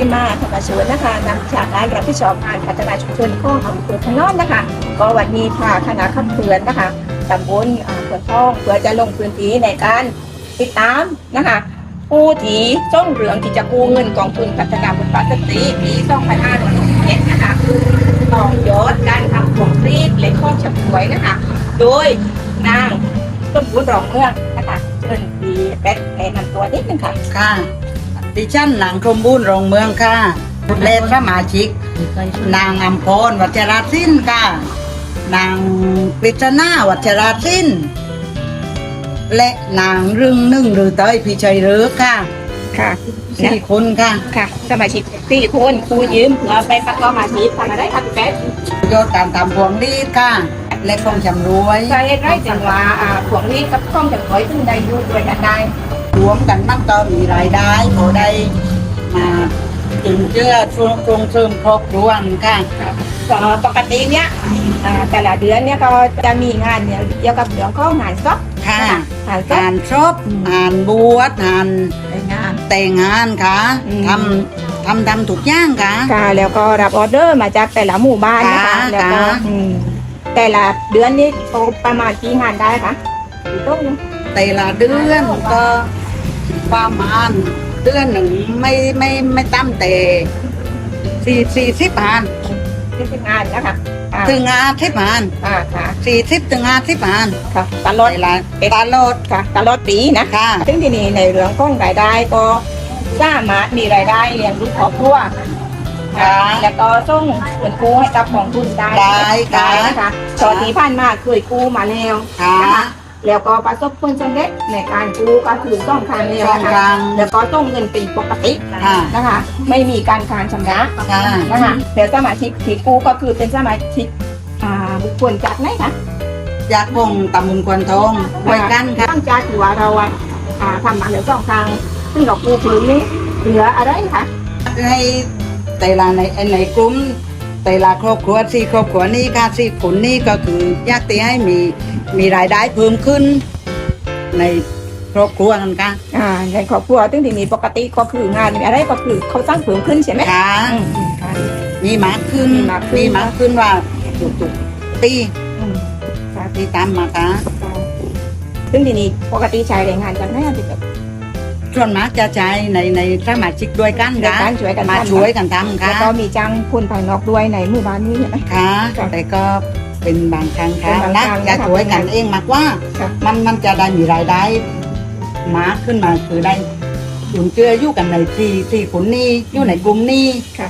พิมาธรรมชวนนะคะนักวิชาการรับผิดชอบการพัฒนาชุมชนข้องอำเภอพนอนนะคะ ก็วันนี้พาคณะขับเคลื่อนนะคะตำบลเพื่อท้องเพื่อจะลงพื้นที่ในการติดตามนะคะผู้ที่ส่งเรื่องที่จะกู้เงินกองทุนพัฒนาบุตรสตรีปี2567นะคะคือต่อยอดการทำของรีดและข้อฉับฉวยนะคะ โดยนางต้นบุญรองเมืองนะคะเชิญดีแป๊ดแนะนำตัวนิดนึงค่ะค่ะ ดิฉันหลังกรมบุญโรงเมืองค่ะเลนสมาชิก นางอัมพรวัชราสินค่ะ นางปริศนาวัชราสินและนางรึงนึ่งหรือเตยพิชัยเรือค่ะค่ะสี่คนค่ะค่ะ สมาชิกสี่คนครูยืมเพื่อไปประกอบอาชีพทำอะไรคะพี่แป๊ดยอดการทำพวงรีดค่ะและคงจำรวยใช้ไร่จังหวะอ่าผวงนี้กับข้องจังหอยซึ่งได้อยุ่ด้วยกันได้ รวมกันมันก็มีรายได้พอได้มาจุนเจือช่วงตรงเสริมครอบครัวค่ะก็ปกติเนี่ยอ่าแต่ละเดือนเนี่ยก็จะมีงานเนี่ยเกี่ยวกับเรื่องของงานซอกค่ะงานซอกอ่านชอบอืมอ่านบวชอ่านในงาน แต่งงานค่ะอืม ทำทำทำถูกอย่างค่ะ ค่ะแล้วก็รับออเดอร์มาจากแต่ละหมู่บ้านนะคะค่ะแล้วก็ค่ะ อืมแต่ละเดือนนี้โตประมาณกี่งานได้คะกี่โต๊ะนึงแต่ละเดือนก็ ประมาณเดือนหนึ่งไม่ไม่ไม่ตั้มแต่สี่สี่สิบานที่เป็นงานนะคะอ่าถึงงานสิบานอ่าค่ะสี่สิบถึงงานสิบานค่ะตลอดแต่ละตลอดค่ะตลอดปีนะ ค่ะ ซึ่งทีนี้ในเรื่องของรายได้ก็สามารถมีรายได้เลี้ยงลูกครอบครัวค่ะ แล้วก็ส่งเงินกู้ให้กับกองทุนได้ได้ค่ะได้นะคะตอนที่ผ่านมาเคยกู้มาแล้วค่ะ นะคะ แล้วก็ประสบผลสำเร็จในการกู้ก็คือสองครั้งแล้วสองนะคคะรั้งแล้วก็ต้องเงินเป็นปกติค่ะนะคะ ไม่มีการค้างชำระค่ะ นะคะแล้วสมาชิกที่กู้ก็คือเป็นสมาชิกอ่าบุคคลจากไหนคะ จากวงตำบลควนทองไว้กันค่ะ ตั้งใจถือว่าเราอะอ่าทำมาแล้วสองครั้งซึ่งเรากู้คืนนี้เหลืออะไรคะให้แต่ละในในกลุ่ม แต่ละครอบครัวสี่ครอบครัวนี้ค่ะสี่คนนี้ก็คืออยากตีให้มีมีรายได้เพิ่มขึ้น ในครอบครัวนั่นค่ะอ่าในครอบครัวซึ่งที่มีปกติก็คืองานมีอะไรก็คือเขาสร้างเพิ่มขึ้นใช่ไหมค่ะ อืมอืมค่ะ มีมากขึ้นมีมากขึ้นมีมากขึ้นว่าตุกๆปีอืมค่ะที่ตามมาค่ะซึ่งทีนี้ปกติใช้แรงงานกันไหมอะพี่เป็ด ส่วนมากจะใช้ในในสมาชิกด้วยกันในค่ะการช่วยกันมาทำช่วยกันทำแล้วค่ะก็มีจ้างคนภายนอกด้วยในหมู่บ้านนี้ใช่ไหม ค่ะค่ะแต่ก็เป็นบางครั้งค่ะเป็นบางนะครั้งจะนะคะช่วยกันเองมากกว่า ค่ะ มันมันจะได้มีรายได้มากขึ้นมาคือได้หยุนเจืออยู่กันในที่ที่คนนี้อยู่ในกลุ่มนี้ ค่ะ